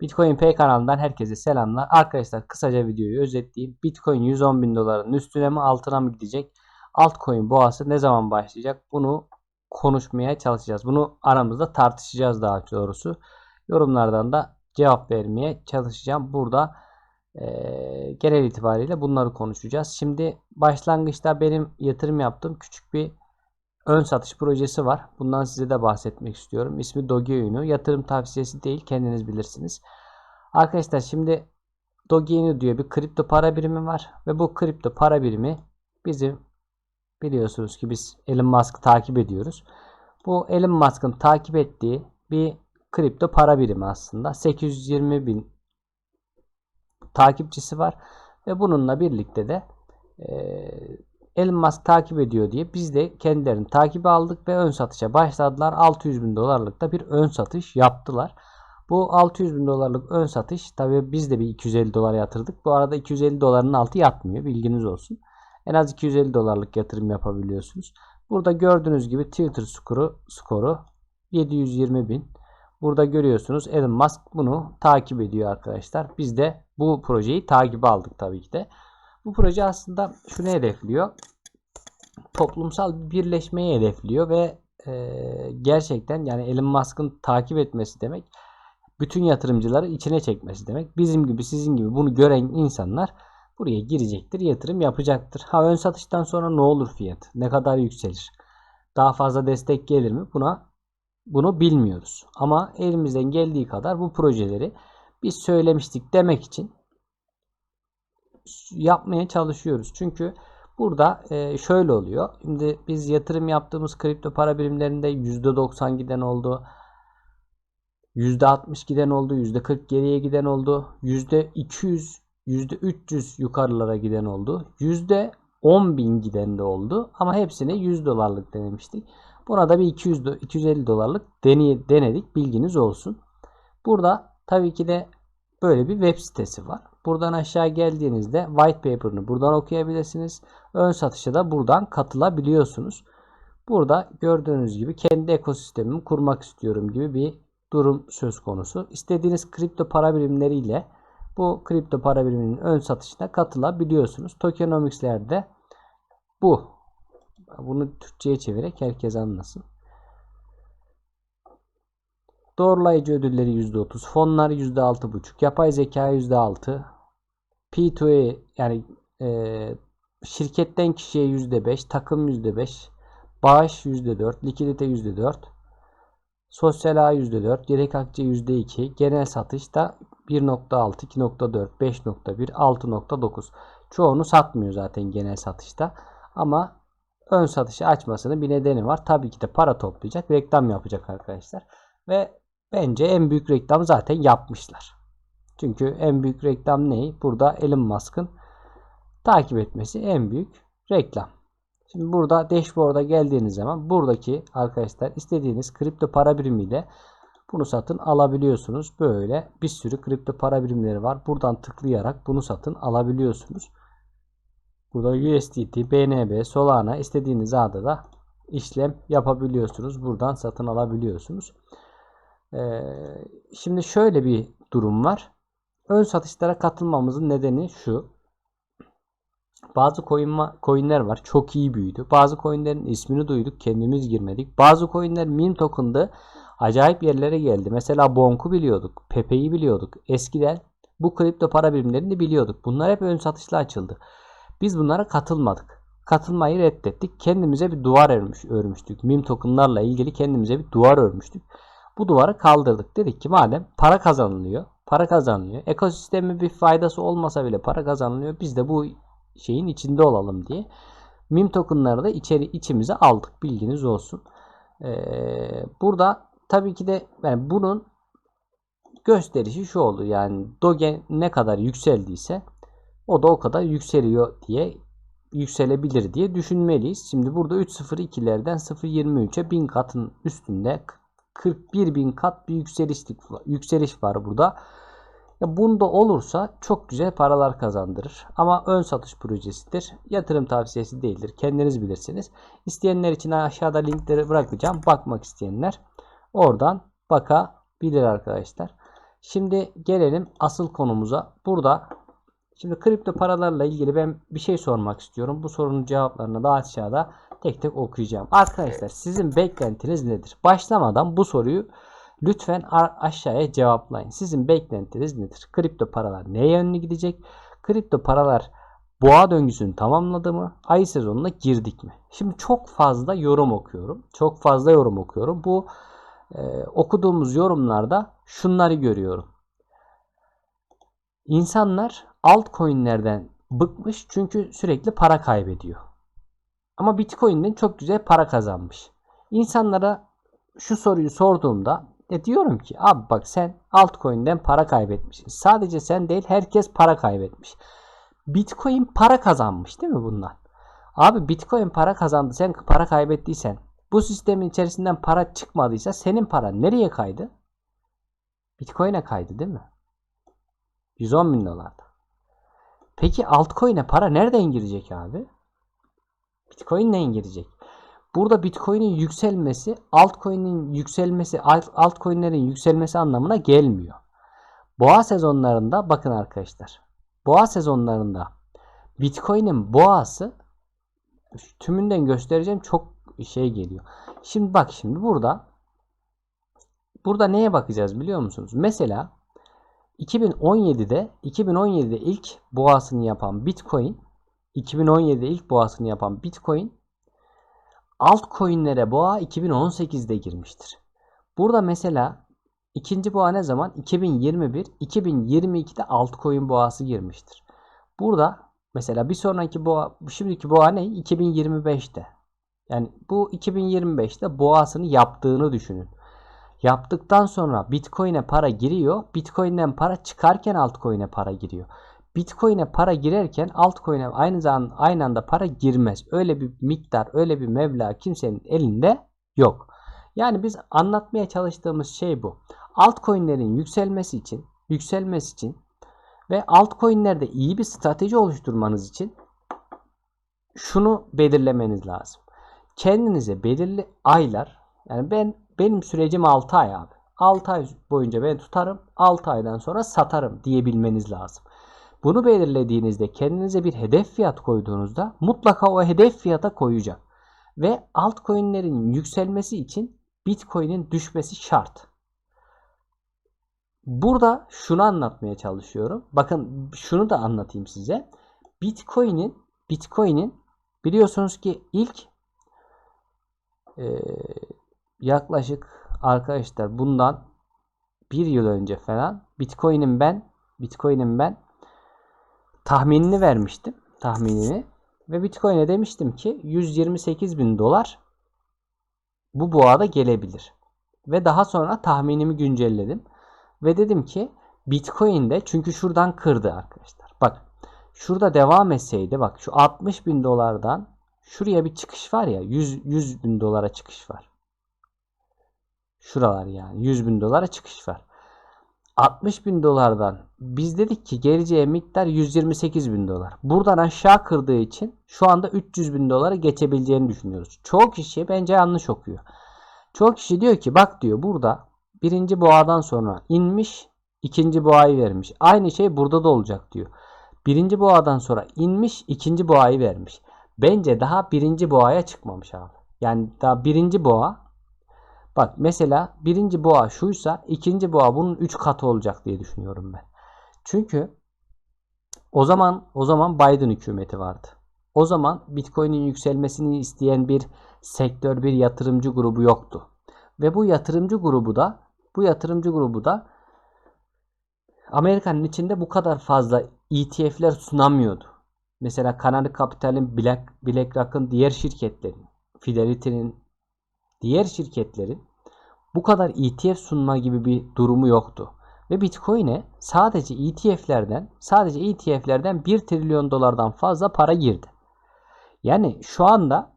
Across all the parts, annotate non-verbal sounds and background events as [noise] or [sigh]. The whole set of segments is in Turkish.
Bitcoin Pay kanalından herkese selamlar. Arkadaşlar kısaca videoyu özetleyeyim. Bitcoin 110 bin doların üstüne mi altına mı gidecek? Altcoin boğası ne zaman başlayacak? Bunu konuşmaya çalışacağız. Bunu aramızda tartışacağız daha doğrusu. Yorumlardan da cevap vermeye çalışacağım. Burada e, genel itibariyle bunları konuşacağız. Şimdi başlangıçta benim yatırım yaptığım küçük bir ön satış projesi var. Bundan size de bahsetmek istiyorum. İsmi Dogecoin'u. Yatırım tavsiyesi değil. Kendiniz bilirsiniz. Arkadaşlar şimdi Dogecoin diyor bir kripto para birimi var. Ve bu kripto para birimi bizim biliyorsunuz ki biz Elon Musk'ı takip ediyoruz. Bu Elon Musk'ın takip ettiği bir kripto para birimi aslında. 820 bin takipçisi var. Ve bununla birlikte de Elon Musk takip ediyor diye biz de kendilerini takibi aldık ve ön satışa başladılar. 600 bin dolarlık da bir ön satış yaptılar. Bu 600 bin dolarlık ön satış tabii biz de bir 250 dolar yatırdık. Bu arada 250 doların altı yatmıyor bilginiz olsun. En az 250 dolarlık yatırım yapabiliyorsunuz. Burada gördüğünüz gibi Twitter skoru, skoru 720 bin. Burada görüyorsunuz Elon Musk bunu takip ediyor arkadaşlar. Biz de bu projeyi takibe aldık tabii ki de. Bu proje aslında şunu hedefliyor. Toplumsal bir birleşmeyi hedefliyor ve e, gerçekten yani Elon Musk'ın takip etmesi demek bütün yatırımcıları içine çekmesi demek. Bizim gibi sizin gibi bunu gören insanlar buraya girecektir, yatırım yapacaktır. Ha ön satıştan sonra ne olur fiyat? Ne kadar yükselir? Daha fazla destek gelir mi? Buna bunu bilmiyoruz. Ama elimizden geldiği kadar bu projeleri biz söylemiştik demek için yapmaya çalışıyoruz. Çünkü burada e, şöyle oluyor. Şimdi biz yatırım yaptığımız kripto para birimlerinde %90 giden oldu. %60 giden oldu. %40 geriye giden oldu. %200, %300 yukarılara giden oldu. %10 bin giden de oldu. Ama hepsine 100 dolarlık denemiştik. Buna da bir 200 250 dolarlık denedik. Bilginiz olsun. Burada tabii ki de böyle bir web sitesi var. Buradan aşağı geldiğinizde white paper'ını buradan okuyabilirsiniz. Ön satışa da buradan katılabiliyorsunuz. Burada gördüğünüz gibi kendi ekosistemimi kurmak istiyorum gibi bir durum söz konusu. İstediğiniz kripto para birimleriyle bu kripto para biriminin ön satışına katılabiliyorsunuz. Tokenomics'lerde bu. Bunu Türkçe'ye çevirerek herkes anlasın. Doğrulayıcı ödülleri %30, fonlar %6,5, yapay zeka %6, P2E yani e, şirketten kişiye %5, takım %5, bağış %4, likidite %4, sosyal ağ %4, gerek akçe %2, genel satış da 1.6, 2.4, 5.1, 6.9. Çoğunu satmıyor zaten genel satışta. Ama ön satışı açmasının bir nedeni var. Tabii ki de para toplayacak, reklam yapacak arkadaşlar. Ve bence en büyük reklam zaten yapmışlar. Çünkü en büyük reklam ne? Burada Elon Musk'ın takip etmesi en büyük reklam. Şimdi burada dashboard'a geldiğiniz zaman buradaki arkadaşlar istediğiniz kripto para birimiyle bunu satın alabiliyorsunuz. Böyle bir sürü kripto para birimleri var. Buradan tıklayarak bunu satın alabiliyorsunuz. Burada USDT, BNB, Solana istediğiniz ağda da işlem yapabiliyorsunuz. Buradan satın alabiliyorsunuz. Ee, şimdi şöyle bir durum var. Ön satışlara katılmamızın nedeni şu. Bazı coin, coinler var. Çok iyi büyüdü. Bazı coinlerin ismini duyduk. Kendimiz girmedik. Bazı coinler meme token'dı. Acayip yerlere geldi. Mesela Bonk'u biliyorduk. Pepe'yi biliyorduk. Eskiden bu kripto para birimlerini biliyorduk. Bunlar hep ön satışla açıldı. Biz bunlara katılmadık. Katılmayı reddettik. Kendimize bir duvar örmüş, örmüştük. Meme tokenlarla ilgili kendimize bir duvar örmüştük. Bu duvarı kaldırdık. Dedik ki madem para kazanılıyor. Para kazanılıyor. Ekosisteme bir faydası olmasa bile para kazanılıyor. Biz de bu şeyin içinde olalım diye. Meme tokenları da içeri içimize aldık. Bilginiz olsun. Ee, burada tabii ki de yani bunun gösterişi şu oldu. Yani Doge ne kadar yükseldiyse o da o kadar yükseliyor diye yükselebilir diye düşünmeliyiz. Şimdi burada 3.02'lerden 0.23'e 1000 katın üstünde 41 bin kat bir yükselişlik, yükseliş var burada. Ya bunda olursa çok güzel paralar kazandırır. Ama ön satış projesidir. Yatırım tavsiyesi değildir. Kendiniz bilirsiniz. İsteyenler için aşağıda linkleri bırakacağım. Bakmak isteyenler oradan bakabilir arkadaşlar. Şimdi gelelim asıl konumuza. Burada şimdi kripto paralarla ilgili ben bir şey sormak istiyorum. Bu sorunun cevaplarını da aşağıda tek tek okuyacağım. Arkadaşlar sizin beklentiniz nedir? Başlamadan bu soruyu lütfen aşağıya cevaplayın. Sizin beklentiniz nedir? Kripto paralar neye yönlü gidecek? Kripto paralar boğa döngüsünü tamamladı mı? Ay sezonuna girdik mi? Şimdi çok fazla yorum okuyorum. Çok fazla yorum okuyorum. Bu e, okuduğumuz yorumlarda şunları görüyorum. İnsanlar altcoin'lerden bıkmış çünkü sürekli para kaybediyor. Ama Bitcoin'den çok güzel para kazanmış. İnsanlara şu soruyu sorduğumda e diyorum ki abi bak sen altcoin'den para kaybetmişsin. Sadece sen değil herkes para kaybetmiş. Bitcoin para kazanmış değil mi bundan? Abi Bitcoin para kazandı sen para kaybettiysen bu sistemin içerisinden para çıkmadıysa senin paran nereye kaydı? Bitcoin'e kaydı değil mi? 110 bin dolarda. Peki altcoin'e para nereden girecek abi? Bitcoin'den girecek. Burada Bitcoin'in yükselmesi altcoin'in yükselmesi alt, altcoin'lerin yükselmesi anlamına gelmiyor. Boğa sezonlarında bakın arkadaşlar. Boğa sezonlarında Bitcoin'in boğası tümünden göstereceğim çok şey geliyor. Şimdi bak şimdi burada burada neye bakacağız biliyor musunuz? Mesela 2017'de 2017'de ilk boğasını yapan Bitcoin 2017'de ilk boğasını yapan Bitcoin altcoin'lere boğa 2018'de girmiştir. Burada mesela ikinci boğa ne zaman? 2021, 2022'de altcoin boğası girmiştir. Burada mesela bir sonraki boğa, şimdiki boğa ne? 2025'te. Yani bu 2025'te boğasını yaptığını düşünün. Yaptıktan sonra Bitcoin'e para giriyor. Bitcoin'den para çıkarken altcoin'e para giriyor. Bitcoin'e para girerken altcoin'e aynı zaman aynı anda para girmez. Öyle bir miktar, öyle bir meblağ kimsenin elinde yok. Yani biz anlatmaya çalıştığımız şey bu. Altcoin'lerin yükselmesi için, yükselmesi için ve altcoin'lerde iyi bir strateji oluşturmanız için şunu belirlemeniz lazım. Kendinize belirli aylar, yani ben benim sürecim 6 ay abi. 6 ay boyunca ben tutarım, 6 aydan sonra satarım diyebilmeniz lazım. Bunu belirlediğinizde kendinize bir hedef fiyat koyduğunuzda mutlaka o hedef fiyata koyacak. Ve altcoin'lerin yükselmesi için Bitcoin'in düşmesi şart. Burada şunu anlatmaya çalışıyorum. Bakın şunu da anlatayım size. Bitcoin'in Bitcoin'in biliyorsunuz ki ilk e, yaklaşık arkadaşlar bundan bir yıl önce falan Bitcoin'in ben Bitcoin'in ben tahminini vermiştim. Tahminini. Ve Bitcoin'e demiştim ki 128 bin dolar bu boğada gelebilir. Ve daha sonra tahminimi güncelledim. Ve dedim ki Bitcoin'de çünkü şuradan kırdı arkadaşlar. Bak şurada devam etseydi bak şu 60 bin dolardan şuraya bir çıkış var ya 100, 100 bin dolara çıkış var. Şuralar yani 100 bin dolara çıkış var. 60 bin dolardan biz dedik ki geleceğe miktar 128 bin dolar. Buradan aşağı kırdığı için şu anda 300 bin dolara geçebileceğini düşünüyoruz. Çoğu kişi bence yanlış okuyor. Çoğu kişi diyor ki bak diyor burada birinci boğadan sonra inmiş ikinci boğayı vermiş. Aynı şey burada da olacak diyor. Birinci boğadan sonra inmiş ikinci boğayı vermiş. Bence daha birinci boğaya çıkmamış abi. Yani daha birinci boğa Bak mesela birinci boğa şuysa ikinci boğa bunun 3 katı olacak diye düşünüyorum ben. Çünkü o zaman o zaman Biden hükümeti vardı. O zaman Bitcoin'in yükselmesini isteyen bir sektör, bir yatırımcı grubu yoktu. Ve bu yatırımcı grubu da bu yatırımcı grubu da Amerika'nın içinde bu kadar fazla ETF'ler sunamıyordu. Mesela Kanadi Capital'in Black, BlackRock'ın diğer şirketlerin, Fidelity'nin diğer şirketlerin bu kadar ETF sunma gibi bir durumu yoktu. Ve Bitcoin'e sadece ETF'lerden sadece ETF'lerden 1 trilyon dolardan fazla para girdi. Yani şu anda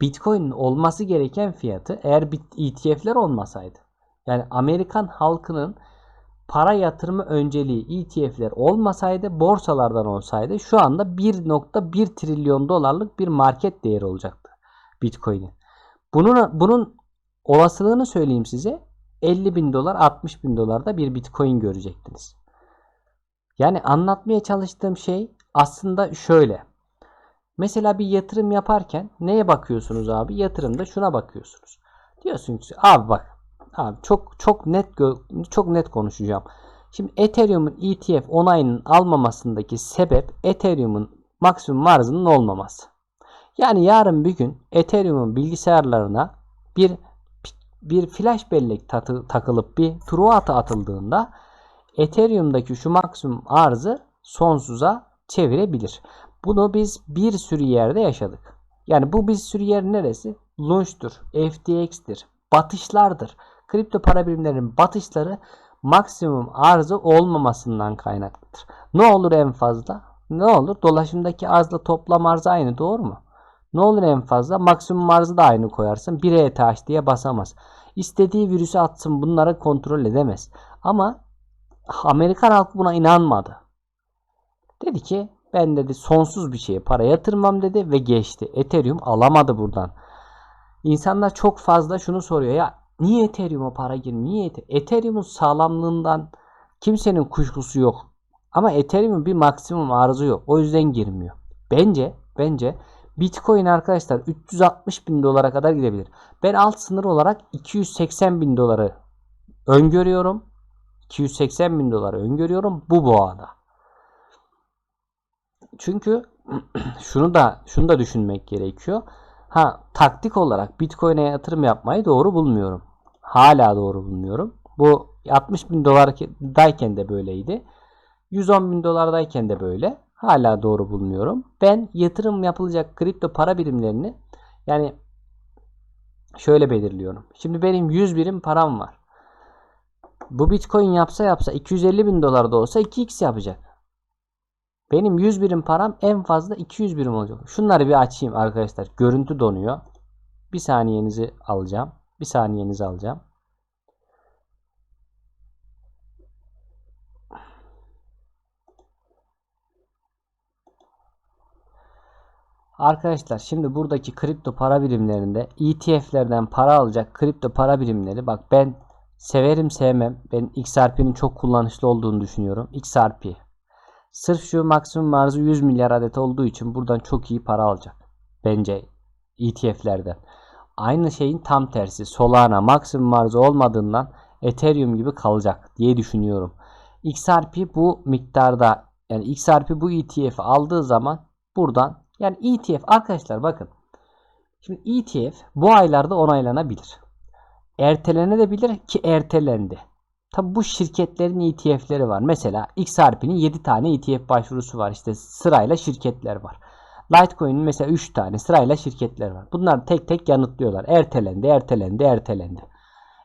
Bitcoin'in olması gereken fiyatı eğer ETF'ler olmasaydı yani Amerikan halkının para yatırımı önceliği ETF'ler olmasaydı borsalardan olsaydı şu anda 1.1 trilyon dolarlık bir market değeri olacaktı Bitcoin'in. Bunun, bunun olasılığını söyleyeyim size. 50 bin dolar 60 bin dolarda bir bitcoin görecektiniz. Yani anlatmaya çalıştığım şey aslında şöyle. Mesela bir yatırım yaparken neye bakıyorsunuz abi? Yatırımda şuna bakıyorsunuz. Diyorsunuz ki abi bak abi çok çok net çok net konuşacağım. Şimdi Ethereum'un ETF onayının almamasındaki sebep Ethereum'un maksimum arzının olmaması. Yani yarın bir gün Ethereum'un bilgisayarlarına bir bir flash bellek takılıp bir truva atıldığında Ethereum'daki şu maksimum arzı sonsuza çevirebilir. Bunu biz bir sürü yerde yaşadık. Yani bu bir sürü yer neresi? Launch'tur, FTX'tir, batışlardır. Kripto para birimlerinin batışları maksimum arzı olmamasından kaynaklıdır. Ne olur en fazla? Ne olur? Dolaşımdaki arzla toplam arz aynı doğru mu? Ne olur en fazla? Maksimum arzı da aynı koyarsın. 1 ETH diye basamaz. İstediği virüsü atsın bunları kontrol edemez. Ama Amerikan halkı buna inanmadı. Dedi ki ben dedi sonsuz bir şeye para yatırmam dedi ve geçti. Ethereum alamadı buradan. İnsanlar çok fazla şunu soruyor ya niye Ethereum'a para girmiyor? Niye Ethereum'un sağlamlığından kimsenin kuşkusu yok. Ama Ethereum'un bir maksimum arzı yok. O yüzden girmiyor. Bence bence Bitcoin arkadaşlar 360 bin dolara kadar gidebilir. Ben alt sınır olarak 280 bin doları öngörüyorum. 280 bin doları öngörüyorum bu boğada. Çünkü [clears throat] şunu da şunu da düşünmek gerekiyor. Ha taktik olarak Bitcoin'e yatırım yapmayı doğru bulmuyorum. Hala doğru bulmuyorum. Bu 60 bin dolardayken de böyleydi. 110 bin dolardayken de böyle. Hala doğru bulmuyorum. Ben yatırım yapılacak kripto para birimlerini yani şöyle belirliyorum. Şimdi benim 100 birim param var. Bu bitcoin yapsa yapsa 250 bin dolar da olsa 2x yapacak. Benim 100 birim param en fazla 200 birim olacak. Şunları bir açayım arkadaşlar. Görüntü donuyor. Bir saniyenizi alacağım. Bir saniyenizi alacağım. Arkadaşlar şimdi buradaki kripto para birimlerinde ETF'lerden para alacak kripto para birimleri bak ben severim sevmem. Ben XRP'nin çok kullanışlı olduğunu düşünüyorum. XRP. Sırf şu maksimum arzı 100 milyar adet olduğu için buradan çok iyi para alacak. Bence ETF'lerden. Aynı şeyin tam tersi. Solana maksimum arzı olmadığından Ethereum gibi kalacak diye düşünüyorum. XRP bu miktarda yani XRP bu ETF'i aldığı zaman buradan yani ETF arkadaşlar bakın. Şimdi ETF bu aylarda onaylanabilir. Ertelenebilir ki ertelendi. Tabi bu şirketlerin ETF'leri var. Mesela XRP'nin 7 tane ETF başvurusu var. İşte sırayla şirketler var. Litecoin'in mesela 3 tane sırayla şirketler var. Bunlar tek tek yanıtlıyorlar. Ertelendi, ertelendi, ertelendi.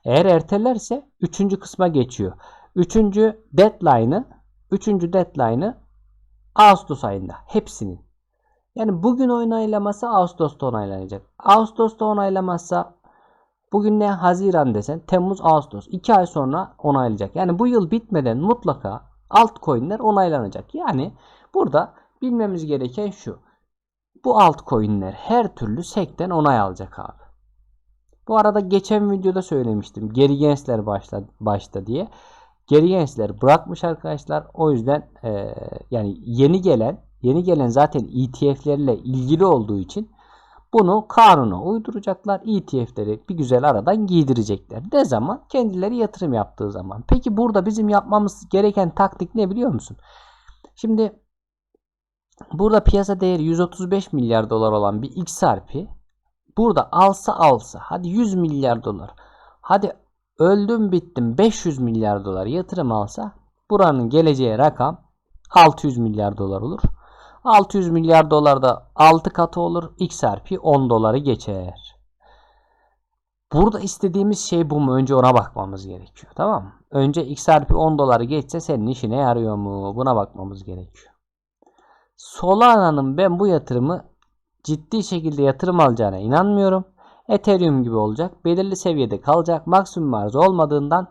Eğer ertelerse 3. kısma geçiyor. 3. deadline'ı 3. deadline'ı Ağustos ayında hepsinin. Yani bugün onaylaması Ağustos'ta onaylanacak. Ağustos'ta onaylamazsa bugün ne Haziran desen Temmuz Ağustos 2 ay sonra onaylayacak. Yani bu yıl bitmeden mutlaka altcoin'ler onaylanacak. Yani burada bilmemiz gereken şu. Bu altcoin'ler her türlü sekten onay alacak abi. Bu arada geçen videoda söylemiştim. Geri gençler başla, başta diye. Geri gençler bırakmış arkadaşlar. O yüzden e, yani yeni gelen Yeni gelen zaten ETF'lerle ilgili olduğu için bunu kanuna uyduracaklar. ETF'leri bir güzel aradan giydirecekler. Ne zaman? Kendileri yatırım yaptığı zaman. Peki burada bizim yapmamız gereken taktik ne biliyor musun? Şimdi burada piyasa değeri 135 milyar dolar olan bir XRP burada alsa alsa hadi 100 milyar dolar hadi öldüm bittim 500 milyar dolar yatırım alsa buranın geleceği rakam 600 milyar dolar olur. 600 milyar dolarda 6 katı olur. XRP 10 doları geçer. Burada istediğimiz şey bu mu? Önce ona bakmamız gerekiyor. Tamam mı? Önce XRP 10 doları geçse senin işine yarıyor mu? Buna bakmamız gerekiyor. Solana'nın ben bu yatırımı ciddi şekilde yatırım alacağına inanmıyorum. Ethereum gibi olacak. Belirli seviyede kalacak. Maksimum arz olmadığından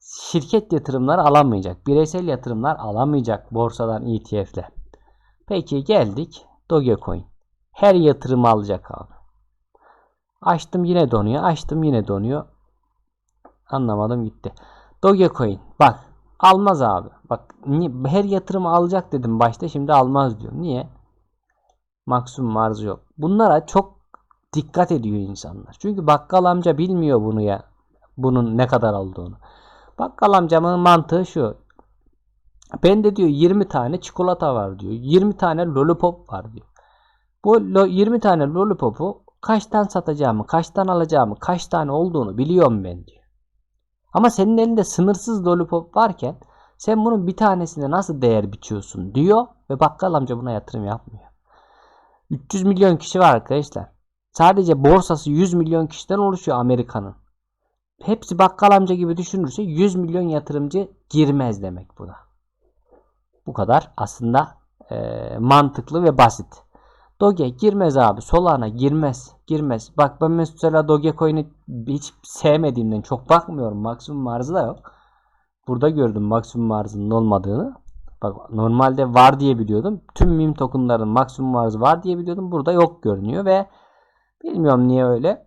şirket yatırımları alamayacak. Bireysel yatırımlar alamayacak borsadan ETF'le. Peki geldik Dogecoin. Her yatırımı alacak abi. Açtım yine donuyor. Açtım yine donuyor. Anlamadım gitti. Dogecoin. Bak almaz abi. Bak her yatırımı alacak dedim başta şimdi almaz diyor. Niye? Maksimum arzı yok. Bunlara çok dikkat ediyor insanlar. Çünkü bakkal amca bilmiyor bunu ya. Bunun ne kadar olduğunu. Bakkal amcamın mantığı şu. Bende diyor 20 tane çikolata var diyor. 20 tane lollipop var diyor. Bu lo- 20 tane lollipopu kaçtan satacağımı, kaçtan alacağımı, kaç tane olduğunu biliyorum ben diyor. Ama senin elinde sınırsız lollipop varken sen bunun bir tanesine nasıl değer biçiyorsun diyor ve bakkal amca buna yatırım yapmıyor. 300 milyon kişi var arkadaşlar. Sadece borsası 100 milyon kişiden oluşuyor Amerika'nın. Hepsi bakkal amca gibi düşünürse 100 milyon yatırımcı girmez demek bu da. Bu kadar aslında eee, mantıklı ve basit. Doge girmez abi. Solana girmez. Girmez. Bak ben mesela Dogecoin'i hiç sevmediğimden çok bakmıyorum. Maksimum arzı da yok. Burada gördüm maksimum arzının olmadığını. Bak normalde var diye biliyordum. Tüm meme tokenların maksimum arzı var diye biliyordum. Burada yok görünüyor ve bilmiyorum niye öyle.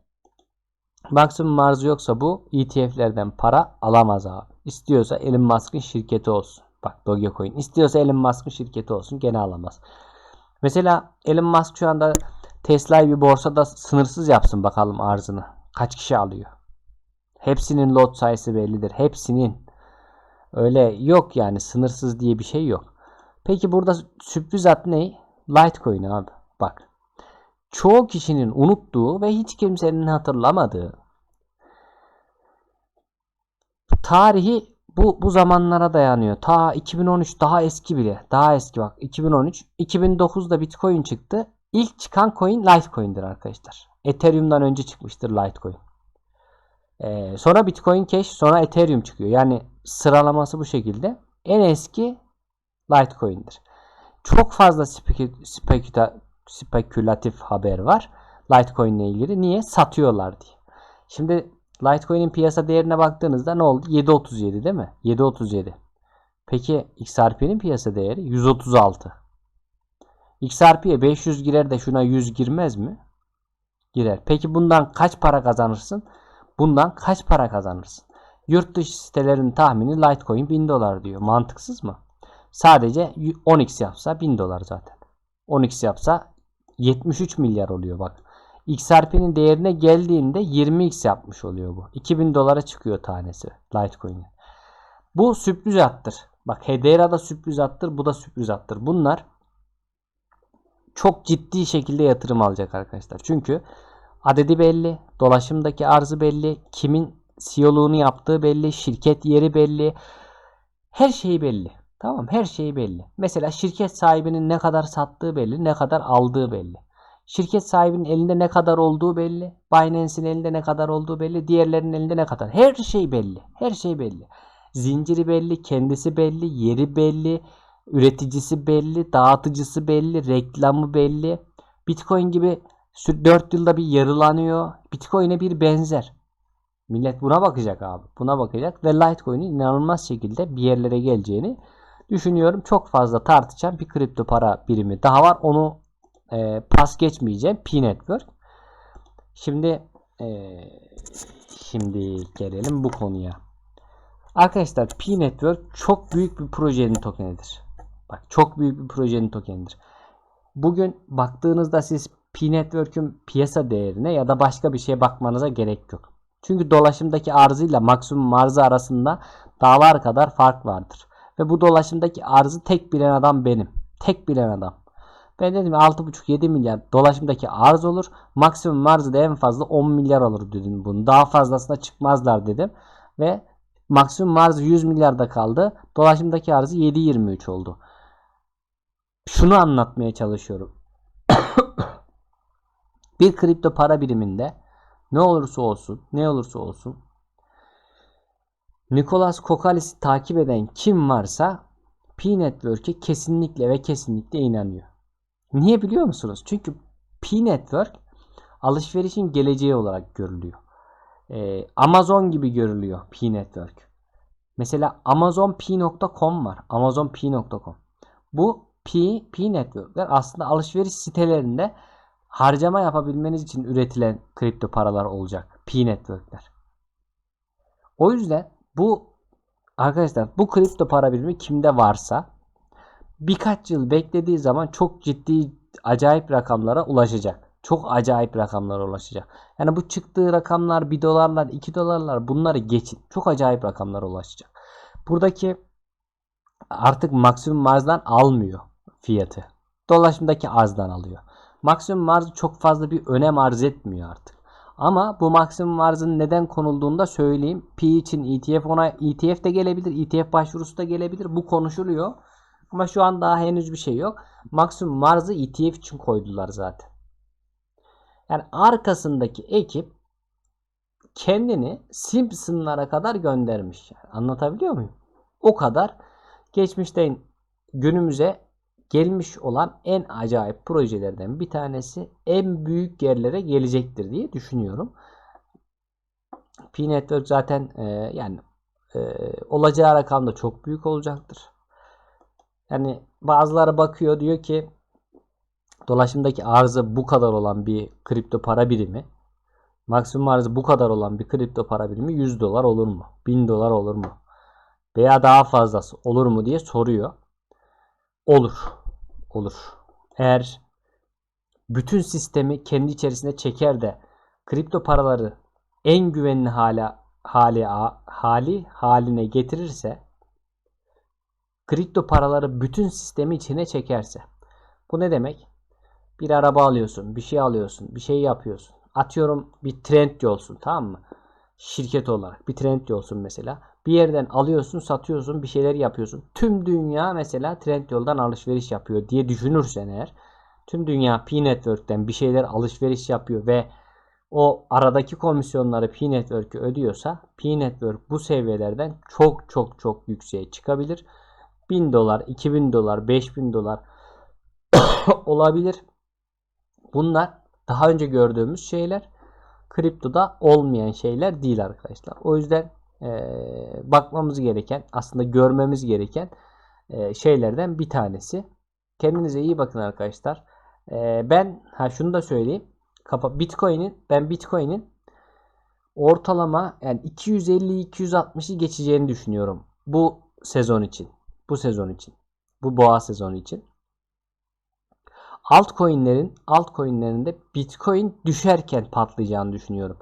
Maksimum arzı yoksa bu ETF'lerden para alamaz abi. İstiyorsa Elon Musk'ın şirketi olsun. Bak Dogecoin. İstiyorsa Elon Musk'ın şirketi olsun gene alamaz. Mesela Elon Musk şu anda Tesla'yı bir borsada sınırsız yapsın bakalım arzını. Kaç kişi alıyor? Hepsinin lot sayısı bellidir. Hepsinin. Öyle yok yani sınırsız diye bir şey yok. Peki burada sürpriz at ne? Litecoin abi. Bak. Çoğu kişinin unuttuğu ve hiç kimsenin hatırlamadığı tarihi bu bu zamanlara dayanıyor. Ta 2013 daha eski bile. Daha eski bak. 2013. 2009'da Bitcoin çıktı. İlk çıkan coin Litecoin'dir arkadaşlar. Ethereum'dan önce çıkmıştır Litecoin. Ee, sonra Bitcoin Cash, sonra Ethereum çıkıyor. Yani sıralaması bu şekilde. En eski Litecoin'dir. Çok fazla spekü- spekülatif haber var Litecoin ile ilgili. Niye? Satıyorlar diye. Şimdi Litecoin'in piyasa değerine baktığınızda ne oldu? 7.37 değil mi? 7.37. Peki XRP'nin piyasa değeri 136. XRP'ye 500 girer de şuna 100 girmez mi? Girer. Peki bundan kaç para kazanırsın? Bundan kaç para kazanırsın? Yurt dışı sitelerin tahmini Litecoin 1000 dolar diyor. Mantıksız mı? Sadece 10x yapsa 1000 dolar zaten. 10x yapsa 73 milyar oluyor bak. XRP'nin değerine geldiğinde 20x yapmış oluyor bu. 2000 dolara çıkıyor tanesi Litecoin'in. Bu sürpriz attır. Bak Hedera da sürpriz attır. Bu da sürpriz attır. Bunlar çok ciddi şekilde yatırım alacak arkadaşlar. Çünkü adedi belli. Dolaşımdaki arzı belli. Kimin CEO'luğunu yaptığı belli. Şirket yeri belli. Her şey belli. Tamam her şey belli. Mesela şirket sahibinin ne kadar sattığı belli. Ne kadar aldığı belli. Şirket sahibinin elinde ne kadar olduğu belli. Binance'in elinde ne kadar olduğu belli. Diğerlerinin elinde ne kadar. Her şey belli. Her şey belli. Zinciri belli, kendisi belli, yeri belli, üreticisi belli, dağıtıcısı belli, reklamı belli. Bitcoin gibi 4 yılda bir yarılanıyor. Bitcoin'e bir benzer. Millet buna bakacak abi. Buna bakacak ve Litecoin'in inanılmaz şekilde bir yerlere geleceğini düşünüyorum. Çok fazla tartışan bir kripto para birimi daha var. Onu e, pas geçmeyeceğim. P-Network. Şimdi e, şimdi gelelim bu konuya. Arkadaşlar P-Network çok büyük bir projenin tokenidir. Bak çok büyük bir projenin tokenidir. Bugün baktığınızda siz P-Network'ün piyasa değerine ya da başka bir şeye bakmanıza gerek yok. Çünkü dolaşımdaki arzıyla maksimum arzı arasında dağlar kadar fark vardır. Ve bu dolaşımdaki arzı tek bilen adam benim. Tek bilen adam. Ben dedim 6,5-7 milyar dolaşımdaki arz olur. Maksimum arzı da en fazla 10 milyar olur dedim bunu. Daha fazlasına çıkmazlar dedim. Ve maksimum arzı 100 milyarda kaldı. Dolaşımdaki arzı 7.23 oldu. Şunu anlatmaya çalışıyorum. [coughs] bir kripto para biriminde ne olursa olsun, ne olursa olsun Nicolas Kokalis'i takip eden kim varsa P-Network'e kesinlikle ve kesinlikle inanıyor. Niye biliyor musunuz? Çünkü P-Network alışverişin geleceği olarak görülüyor. Ee, Amazon gibi görülüyor P-Network. Mesela AmazonP.com var. AmazonP.com. Bu P, P-Network'ler aslında alışveriş sitelerinde harcama yapabilmeniz için üretilen kripto paralar olacak. P-Network'ler. O yüzden bu arkadaşlar bu kripto para birimi kimde varsa birkaç yıl beklediği zaman çok ciddi acayip rakamlara ulaşacak. Çok acayip rakamlara ulaşacak. Yani bu çıktığı rakamlar 1 dolarlar 2 dolarlar bunları geçin. Çok acayip rakamlara ulaşacak. Buradaki artık maksimum marzdan almıyor fiyatı. Dolaşımdaki arzdan alıyor. Maksimum marz çok fazla bir önem arz etmiyor artık. Ama bu maksimum arzın neden konulduğunu da söyleyeyim. Pi için ETF ona ETF de gelebilir. ETF başvurusu da gelebilir. Bu konuşuluyor. Ama şu an daha henüz bir şey yok. Maksimum arzı ETF için koydular zaten. Yani arkasındaki ekip kendini Simpsonlara kadar göndermiş. Yani anlatabiliyor muyum? O kadar geçmişten günümüze gelmiş olan en acayip projelerden bir tanesi en büyük yerlere gelecektir diye düşünüyorum. Pi Network zaten e, yani e, olacağı rakam da çok büyük olacaktır. Yani bazıları bakıyor diyor ki dolaşımdaki arzı bu kadar olan bir kripto para birimi maksimum arzı bu kadar olan bir kripto para birimi 100 dolar olur mu? 1000 dolar olur mu? Veya daha fazlası olur mu diye soruyor. Olur. Olur. Eğer bütün sistemi kendi içerisine çeker de kripto paraları en güvenli hale hali hali haline getirirse kripto paraları bütün sistemi içine çekerse bu ne demek? Bir araba alıyorsun, bir şey alıyorsun, bir şey yapıyorsun. Atıyorum bir trend olsun tamam mı? Şirket olarak bir trend olsun mesela. Bir yerden alıyorsun, satıyorsun, bir şeyler yapıyorsun. Tüm dünya mesela Trendyol'dan alışveriş yapıyor diye düşünürsen eğer tüm dünya Pi Network'ten bir şeyler alışveriş yapıyor ve o aradaki komisyonları Pi Network'e ödüyorsa Pi Network bu seviyelerden çok çok çok yükseğe çıkabilir. 1000 dolar, 2000 dolar, 5000 dolar [coughs] olabilir. Bunlar daha önce gördüğümüz şeyler kriptoda olmayan şeyler değil arkadaşlar. O yüzden e, bakmamız gereken aslında görmemiz gereken e, şeylerden bir tanesi. Kendinize iyi bakın arkadaşlar. E, ben ha şunu da söyleyeyim. Kapa Bitcoin'in ben Bitcoin'in ortalama yani 250-260'ı geçeceğini düşünüyorum. Bu sezon için. Bu sezon için. Bu boğa sezonu için. Altcoin'lerin altcoin'lerinde Bitcoin düşerken patlayacağını düşünüyorum.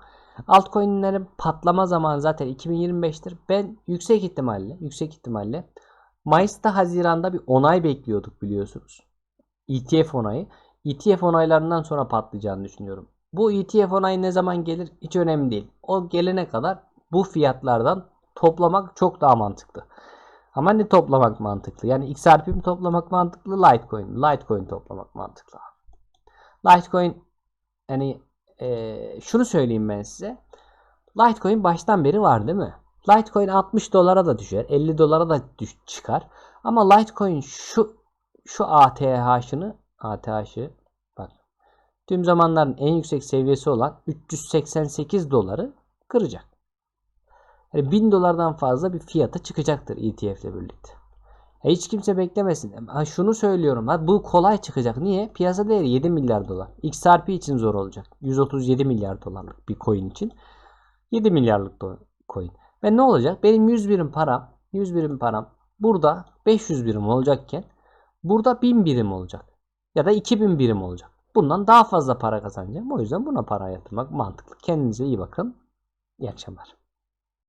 Altcoin'lerin patlama zamanı zaten 2025'tir. Ben yüksek ihtimalle, yüksek ihtimalle Mayıs'ta Haziran'da bir onay bekliyorduk biliyorsunuz. ETF onayı. ETF onaylarından sonra patlayacağını düşünüyorum. Bu ETF onayı ne zaman gelir hiç önemli değil. O gelene kadar bu fiyatlardan toplamak çok daha mantıklı. Ama ne toplamak mantıklı? Yani XRP mi toplamak mantıklı? Litecoin? Litecoin toplamak mantıklı. Litecoin yani e, şunu söyleyeyim ben size. Litecoin baştan beri var değil mi? Litecoin 60 dolara da düşer. 50 dolara da düş, çıkar. Ama Litecoin şu şu ATH'ını ATH'ı bak tüm zamanların en yüksek seviyesi olan 388 doları kıracak. Yani 1000 dolardan fazla bir fiyata çıkacaktır ETF ile birlikte. Hiç kimse beklemesin. Şunu söylüyorum. Bu kolay çıkacak. Niye? Piyasa değeri 7 milyar dolar. XRP için zor olacak. 137 milyar dolarlık bir coin için. 7 milyarlık coin. Ve ne olacak? Benim 100 birim param, 100 birim param burada 500 birim olacakken burada 1000 birim olacak. Ya da 2000 birim olacak. Bundan daha fazla para kazanacağım. O yüzden buna para yatırmak mantıklı. Kendinize iyi bakın. İyi akşamlar.